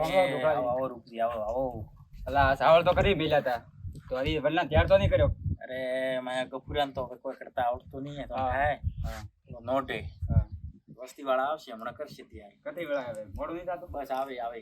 આવો રૂપજી આવો આવો. અલા સાવળ તો કરી મેલ્યા તા. તો હરી વલ્લા ત્યાર તો નહીં કર્યો? અરે માયા ગફુરાન તો કોઈ કરતા આવડતું નહીં તો હે. નોટે. વસ્તી વાળા આવશે હમણાં કરશે ત્યાં કદી વેળા આવે? મોડું નહીં થતું? બસ આવે આવે.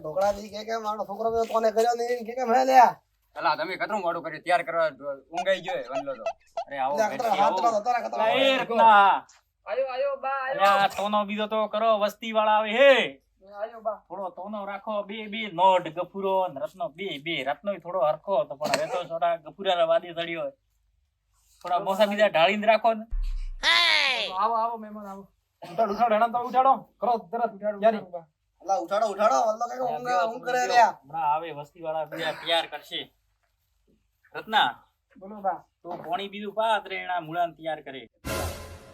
ઢોકળા દી કે કે મારો છોકરો તો કોને કર્યો નહીં કે કે મેં લ્યા. અલા તમે કતરું મોડું કર્યું તૈયાર કરવા ઊંઘાઈ ગયો વનલો તો. અરે આવો આવો. આયો આયો બા આયો. આ તોનો બીજો તો કરો વસ્તી વાળા આવે હે. આયો બા. થોડો તોનો રાખો બે બે નોટ ગફુરો ને રત્નો બે બે રત્નો થોડો હરખો તો પણ હવે તો થોડા ગફુરા વાદી ચડ્યો થોડા મોસા બીજા ઢાળીને રાખો ને. આવો આવો મહેમાન આવો. ઉઠાડો ઉઠાડો એના તો ઉઠાડો. કરો તરત યારી અલા ઉઠાડો ઉઠાડો વલ્લો કે ઊંઘ ઊંઘ કરે લ્યા હમણાં આવે વસ્તી વાળા બીજા તૈયાર કરશે. રત્ના બોલો બા. તો પોણી બીજું પાત રે એના મૂળાને તૈયાર કરે.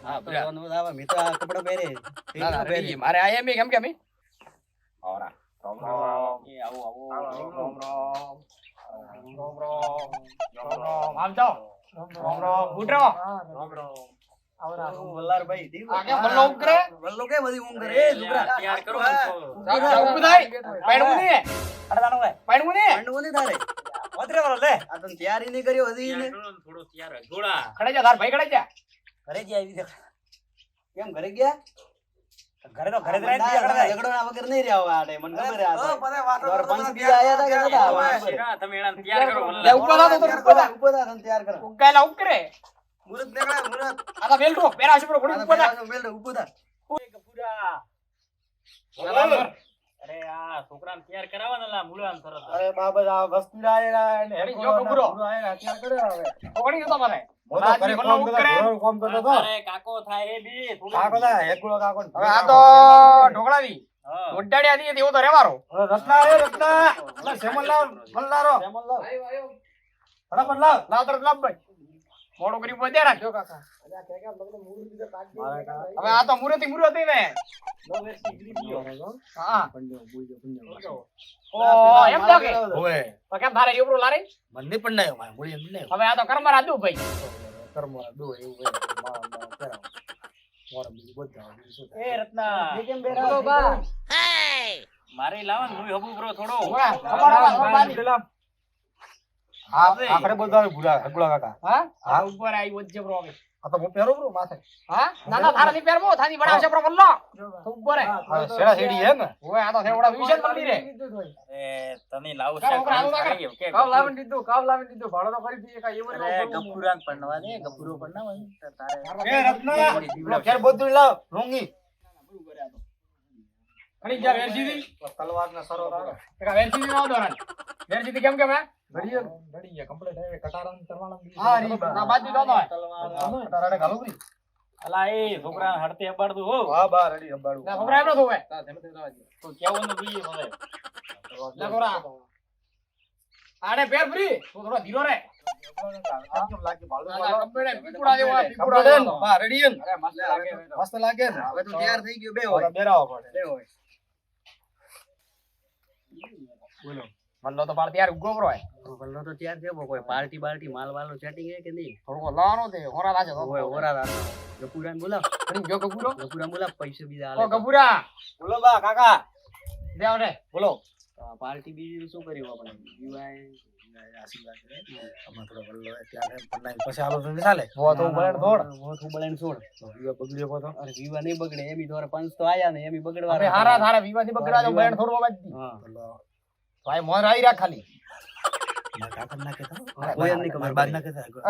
હા તો નો આવે મેં તો આ કપડા પહેરે. ના, રેડી. મારે આયા એમ કેમ કે અમે આવરા. રામ રામ. એ આવો આવો. રામ રામ. રામ રામ. આમ જાઓ. રામ રામ. ઉઠો રામ રામ. કેમ તૈયાર નહીં. કર્યો હજી ખડે જા, તાર ભાઈ ખડે જા. ઘરે જ આવી કેમ ઘરે ગયા? ઘરે તો ઘરે ઝઘડો ના વગર નહીં રહ્યા આ મને ખબર આ પંચ બી આયા હતા કે નતા તમે એના તૈયાર ઉપર ઉપર કરે. મુરત નીકળે, મુરત. આલા બેલડો પેરા છે, ઘોડી ઉપર થા. બેલડો ઉપર થા. ઓય. અરે આ છોકરાને તૈયાર કરાવવાના લા મૂળાને તરત. અરે બાબા આ વસ્તી આયેલા અને હેડી જો. ના આયેલા, અત્યારે કર્યો હવે. ઘોડી જતો મને. હું તો આજની ઘરે વલ્લો કામ ઊંઘ કરતો, કરે. ઘરે કામ કરતો હતો. અરે કાકો થાય એ બી કાકો ના, હેકડો કાકો હવે આ તો ઢોકળાવી. હા. ઉડાડ્યા દીએ તો રહેવાનો. રત્ના એ રત્ના સેમલ લાવ મલ્લારો સેમલ લાવ ફટાફટ લાવ લાવ તરત લાવ ભાઈ. મોડું કરી દે રાખ્યો કાકા. હવે આ તો મુરતી મુરતી ને. હા. ઓ, એમ તો કે. તો કેમ તારે એવડું લારે? મને પણ નહીં મારે મુરી એમ નહીં હવે આ તો કર્મ રાધું ભાઈ. કર્મ દો એવું બધા? એ રત્ના કેમ બેઠા? મારે લાવન હું હબુ બ્રો થોડો ઓય, ખબર આવે, ખબર આવે. આ આખરે બધા ભૂલા હેકડો કાકા હા? હા. આ ઉપર આવી વચ્ચે બ્રો હવે. આ તો હું પહેરો બ્રો માથે હા? ના, ના, થારા ની પહેરમો થાની બનાવશે બ્રો બલ્લો તો ઉપર હે. સેડા સેડી હે ને ઓય, આ તો સેવડા વિશે જ મંદિર હે. અરે તને લાવ છે કે કામ લાવીને દીધું, કાવ લાવીને દીધું, ભાડો તો કરી દીએ કા એવું અરે. ગફુરાન પડવા દે ગફુરો પડના તારે એ રત્ના ઘેર બધું લાવ રોંગી ખણી જા વેરજીદી તલવાર ના સરો આ વેરજીથી ના આવતો રાન. કેમ કેમ હે? ના બાજુ ન અલા એ છોકરા હડતે અબાડતું હો. હા બા રેડી અંબાડું. ના, છોકરા એમ ધોવે. તો કેવું ને બી હવે છોકરા. આને પેર ફ્રી. તું થોડો ધીરો રે. ના, ના, મસ્ત લાગે. ને હવે તો તૈયાર થઈ ગયો બે હોય. બેરાવો પડે. બે હોય. મલ્લો તો પાળ ત્યાર ઉગો બ્રો હે. તો ત્યાર થયો કોઈ પાર્ટી બાલ્ટી માલ વાલો સેટિંગ હે કે નહીં? થોડો લાનો દે હોરા તો. ઓય ઓરા રાત ગપુરાને બોલા ઘણી જો ગપુરો. ગપુરાને બોલા પૈસા બીજા ઓ, ગપુરા. બોલો બા કાકા. દે આવને. બોલો. પાર્ટી બીજી શું કર્યું આપણે? યુવાએ આશીર્વાદ કરે અમાર થોડો વલ્લો ત્યારે પન્નાઈ પછી આલો તો ચાલે. હો તો ઉભરાણ થોડ. મોથ ઉબળાઈને છોડ વિવા બગડ્યો કો તો અરે વિવા નહીં બગડે એમી તો પંચ તો આયા ને એમી બગડવા હારા હારા વિવાદી બગડા જો બહેન થોડું અવાજ દી. હા. વલ્લો ભાઈ મોર આઈ રાખ ખાલી.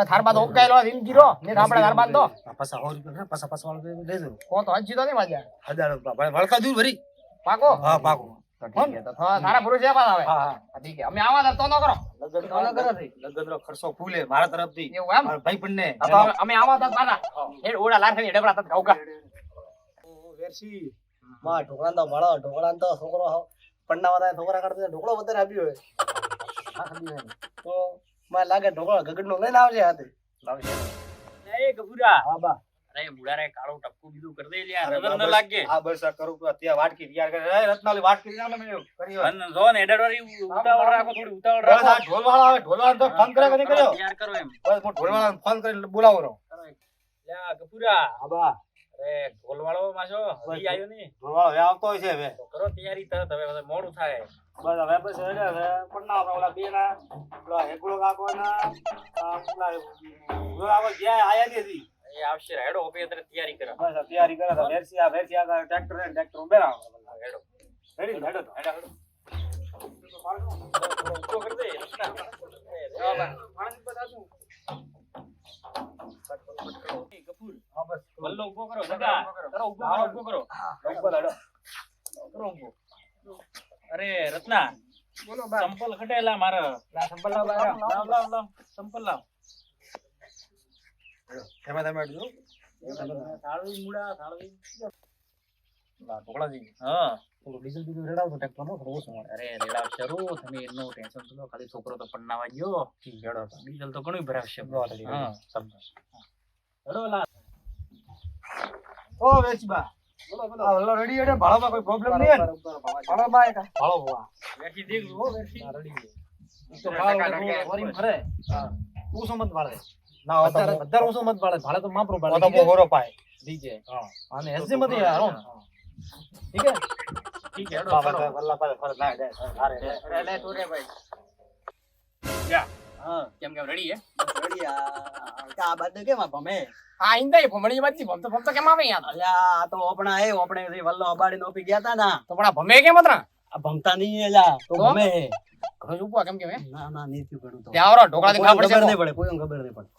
થાર બાદ ઓકાયેલો હોય, ગીરો ને આપણે થાર બાદ તો પાછા સો રૂપિયા પાછા પાછા વાળો દઈ દેજો કો તો હજી તો નહીં વાજ્યા હજાર રૂપિયા. વળકા દૂર ભરી. પાકો? હા પાકું. તો ઠીક છે તો થા- તારા ભરોસે પાછા આવે હા હા. હા, ઠીક અમે આવા તો ન કરો. લગન કરો. ખર્ચો ફૂલે મારા તરફથી. એવું એમ? ભાઈ પણ ને અમે- આવા તાર એ ઓડા ડબડા તાર વેરસી. માં ઢોકળાને તો મળો ઢોકળા તો છોકરો હાવ પન્ના વાળા ઢોકળા કાઢતા ઢોકળો વધારે આપ્યો હોય. તો મને લાગે ઢોકળા ગગડ નો લઈને આવજે હાથે. એ ગભુરા. હા બા. અરે મુડારે કાળો ટપકું બીજું કરી દે લ્યા નજર ન. લાગે. હા બસ આ કરું તો અત્યારે વાટકી તૈયાર કરે. અરે રત્નાલી વાટકી ના મે કરી હોય. જો ને એડરવાળી ઉતાવળ રાખો થોડી ઉતાવળ બસ આ રાખો. ઢોલવાળા આવે ઢોલવાળા તો ફોન કરે કે નહીં કર્યો. તૈયાર કરો એમ. બસ હું ઢોલવાળાને ફોન કરીને બોલાવો રહો. લ્યા ગફુરા હા બા. અરે ઢોલવાળો માછો હજી આવ્યો નહીં. ઢોલવાળો હવે આવતો છે હવે. તો કરો તૈયારી તરત હવે મોડું થાય. બસ હવે બસ હવે હવે પણ ઓલા બે ના ઓલા કાકો ના ઓલા આયા નથી. એ આવશે હેડો ઓપે અત્યારે તૈયારી કરે બસ તૈયારી કરે વેરસી આ વેરસી આ ટ્રેક્ટર ને ટ્રેક્ટર ઉભેરા હેડો. રેડી હેડો હેડો હેડો. થોડો કરી દે રસ્તા. એ, રે બાબા. ગફુર હા બસ વલ્લો ઊભો કરો જગા કરો ઊભો કરો ઊભો કરો ઉપર હેડો કરો ઊભો અરે રત્ના બોલો સંપલ ખટેલા મારે સંપલ લાવ સંપલ લાવ તમે તમે હા. થોડું ડીઝલ બીજું રેડાવતો ટ્રેક્ટરમાં નો બહુ શું અરે રેડા રો તમે એનું ટેન્શન લો ખાલી છોકરો તો પન્નાવા ગયો. હેડો ડીઝલ તો ઘણું ભરાવશે. હા. સમજો હેડો લા ઓ વેચબા. બોલો રેડી કોઈ પ્રોબ્લેમ નહીં એક. દેખ રેડી તો ના ઓછો મત માપરો તો બહુ પાય. હા. અને યાર ઠીક હે ઠીક છે અરે તું રે ભાઈ. જા. હા કેમ કેમ રેડી હે? રેડી આ આ કેમ ભમે? આ ઈંદાઈ ભમણી બાજી ભમતો ભમતો કેમ આવે યાર અલ્યા આ તો ઓપણા હે ઓપણે વલ્લો અબાડી નો ગયા તા ના. તો પણ ભમે કેમ અતરા? આ ભમતા નહીં એલા તો? ભમે હે. ઘણું ઉપવા કેમ કેમ ના ના નહીં થયું ઘણું તો. ત્યાં આવરો ઢોકળા થી ખબર નહીં પડે કોઈ ખબર નહીં પડે.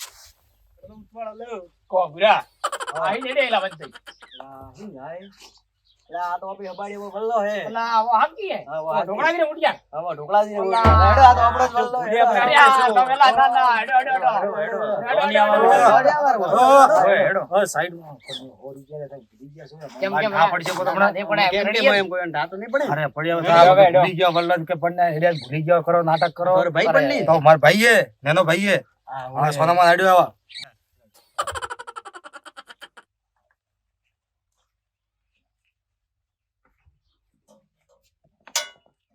કો આઈ ને ડેલા બંધ અલા, શું જાય? આ તો ઓપી અબાડી એવો વલ્લો હે. પેલા આવો હાકી હે? ઢોકળા થી ઉડ્યા? હવે ને. આ તો આપણો જ હે. તો પેલા ના ના હેડો હેડો હેડો. હેડો, હેડો. હોરી ગયા તા, ભૂલી ગયા છો કેમ કેમ ના પડશે બોલો હમણાં. નહીં પડે કેમ રેડી કેમ હે? એમ? કોઈ ઢાતો નહીં પડે. અરે પડ્યા હેડો, હતા, આ બધું હેડો. ભૂલી ગયા વલ્લભ કે પડને હેડ્યા ભૂલી ગયા કરો નાટક કરો. ભાઈ પણ નહીં? તો મારા ભાઈ નેનો ભાઈ હે હા, હા સોનામાં આવા.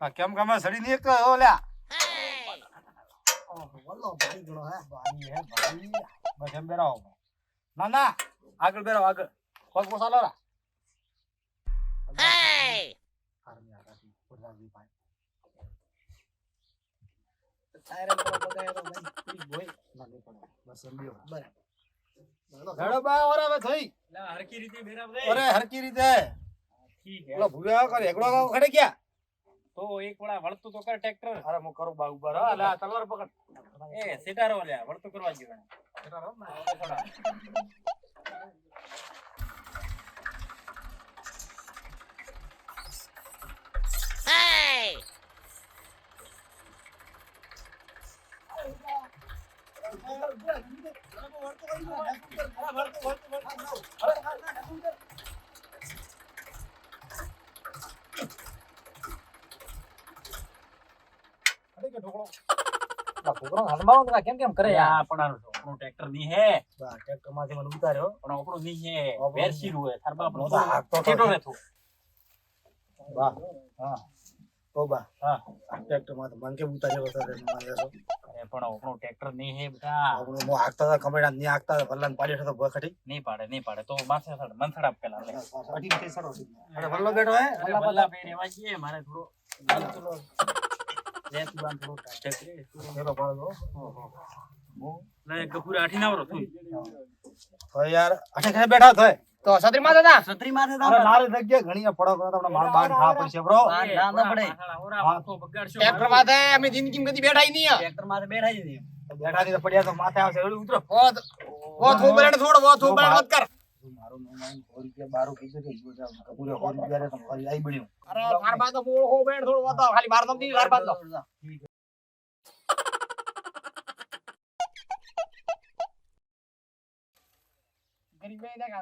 આ કેમ કામ સડી નહીં એક તો ઓ લ્યા વલ્લો ભાઈ ગણો હે. ભાઈ હે ભાઈ. બસ એમ બેરાવો. ના ના આગળ બેરાવો આગળ. પગ પોસાલો રા સાયરન પર બગાડ્યો તો ભાઈ, પ્લીઝ બોય. બસ એમ બેહો. બરાબર. હેડો ઓરે હવે થઈ. લા હરકી રીતે બેરાવ દે. હરકી રીતે. ઠીક હે. ઓલો ભૂયા કરે એકડો ખડે ગયા તો એક વડા વળતું તો કર ટ્રેક્ટર. અરે હું કરું બા ઊભા રહો. લે તલવાર પકડ. એ સેટારો લ્યા વળતું કરવા જેવું ખડે કે છોકરો હાલમાં તો કેમ કેમ કરે યાર? પણ આપણું ટ્રેક્ટરની હે. ટ્રેક્ટરમાંથી મને ઉતાર્યો. પણ આપણું ની હે. વેરસી હાથ તો કેટો ને તું બા હા. ઓ બા હા. ટ્રેક્ટરમાં મને કેમ ઉતાર્યો હતો રે મને અરે પણ આપણું ટ્રેક્ટરની હે બેટા આપણે હું હાકતા હતા કમેડા ની હાંકતા હતા ભલ્લાને પાડી હતો ભૂવા નહીં પાડે નહીં પાડે. તો માથે સડ મનસડા પેલા લે. અરે ભલ્લો બેઠો હે. રેવા મારે થોડો બેઠા થાય? તો છત્રી માં દાદા છત્રી માથે નારી જગ્યા ઘણી પડો કરો તમને માર બાર ખા પડશે બ્રો ના, ના પડે. ટ્રેક્ટર માથે અમે જિંદગી કદી બેઠા નહીં. ટ્રેક્ટર માથે બેઠા નહીં. બેઠા તો પડ્યા તો માથે આવશે. ઉતરો. વો વો થૂ બલેડ થોડો વો મત કર. મારું નામ સો રૂપિયા બારું કીધું કે કપૂરે સો રૂપિયા તો ફરી આઈ બન્યું. અરે થાર બાદ તો હો બેડ થોડો વો તો ખાલી માર નમ દી થાર બાદ ગરીબ બે દેખા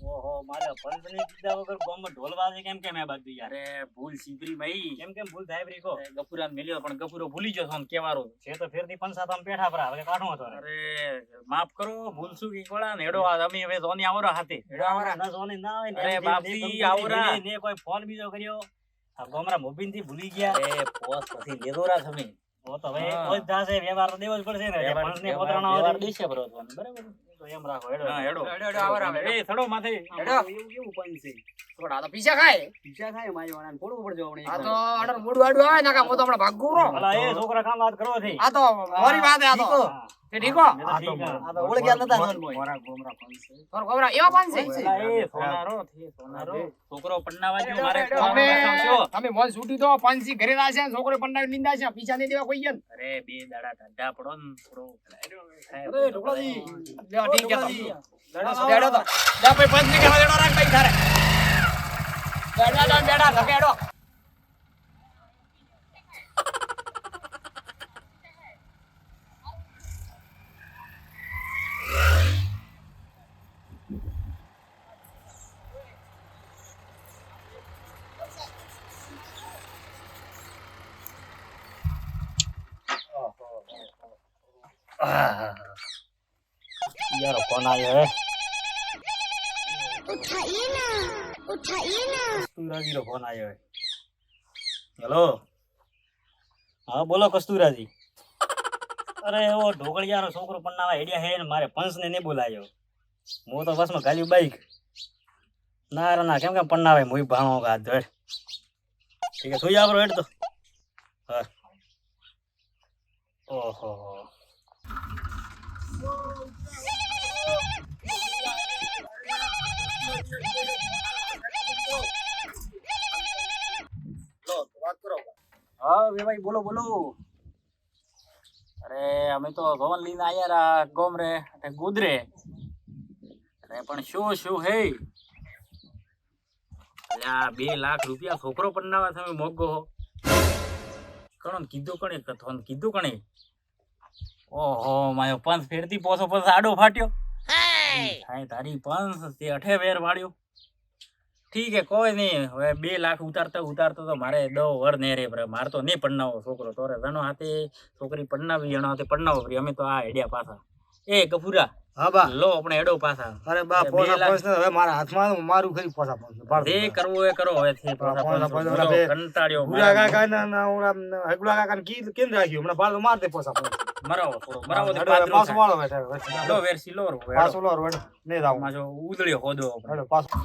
ઓહો મારે પંચની દીધા વગર ગામમાં ઢોલ વાગે કેમ કેમ એ બાજુ યાર? અરે ભૂલ સીધરી ભાઈ. કેમ કેમ ભૂલ થાય રીકો ગફુરાને મેલ્યો પણ ગફુરો ભૂલી ગયો છો કેવારો છે તો ફેરથી પંચા તમે પેઠા પર હવે કાઢો તો અરે માફ કરો ભૂલ શું કી કોળા ને? આ અમે હવે સોની આવરો હાથે. ના સોની ના આવે અરે બાપજી, આવરા. ને કોઈ ફોન બીજો કર્યો. આ ગોમરા મોબીનથી ભૂલી ગયા. અરે પોસ પછી લેદોરા તમે. ઓ તો હવે હા. કોઈ જ વ્યવહાર તો દેવો જ પડશે ને. વ્યવહાર- પંચને પોતરાનો વ્યવહાર દેશે બરોબર બરાબર. એમ રાખો હેડો હેડો. હેડો, હેડો, આવર આવે, એ થડો માથે હેડો. એવું કેવું પંચ છે? થોડા તો પીછા ખાય. પીછા થાય મારી વાળાને ફોડવું પડશે આપણે આ તો આડર મોઢું આડું આવે ને કાં તો હમણાં ભાગું રહો. ભલા એ છોકરા કામ વાત કરો છે. આ તો મોરી વાત આ તો. હા. ઠીકો? એ તો આ તો ઓળખ્યા નતા સોનભાઈ. ગોમરા પંચ છે. તારો ખબર એવા પાંચ છે? એ સોનારો છે સોનારો છોકરો પન્નાવા જો મારે છૂટી ઘરે રાશે છોકરો નિંદા છે પીછા નહીં દેવા કોઈ ને અરે બે દાડા ઢાઢા પડો ને થોડો અરે ઢોકળાજી. ઠીક છે તો. ઢોકળાજી. બેડો તો. જા ભાઈ પાંચની કહેવા દેડો રાખ ભાઈ તારે. બેડા જા બેડા ધકેડો યાર ફોન આવ્યો હે. ઉઠાઈએ ના ઉઠાઈએ ના. કસ્તુરાજીનો ફોન આવ્યો હે. હેલો? હા બોલો કસ્તુરાજી. અરે એવો ઢોકળિયાનો છોકરો પન્નાવા હેડિયા હે ને મારે પંચને નહીં બોલાયો. હું તો બસમાં ગાલ્યું બાઈક. ના રે ના કેમ કેમ પન્નાવે મુઈ ભાણો કા ધડ ઠીક છે સુઈ જાવ હેડ તો. હા. ઓહો હા ભાઈ બોલો બોલો. અરે, અમે તો ભવન લઈને આયા રા ગોમ રે અને ગુદરે. અરે, પણ શું શું હે? અલ્યા બે લાખ રૂપિયા છોકરો પન્નાવા તમે મોગો હો. કણો કીધું કણે, કથોન કીધું કણે? ઓહો, માયો પંચ ફેરતી પોસો પંચ આડો ફાટ્યો. થાય તારી પંચ તે અઠે વેર વાળ્યો. ઠીક હે કોઈ નહીં. હવે બે લાખ ઉતારતા ઉતારતો તો મારે દો વર ને રે પણ મારે તો નહીં પડનાવો છોકરો. તોરે જણો હાથે છોકરી પડનાવી જણો હાથે પડનાવો ફરી. અમે તો આ હેડ્યા પાછા. એ ગફુરા હા બા. લો આપણે હેડો પાછા. અરે બા પોસા લાખ. હવે મારા હાથમાં મારું ખરી પોસા પંચ જે કરવું એ કરો હવે થી પોસા પોસા કંટાળ્યો ભૂરા કાકા ના ના હગુડા કાકા ને કી કેમ રાખ્યું? હમણાં બાર તો માર દે પોસા પંચ મરાવો થોડો મરાવો તો પાદરો વાળો બેઠો લો વેરસી લો રો, લો ઉદળ્યો હોદો. પાછું.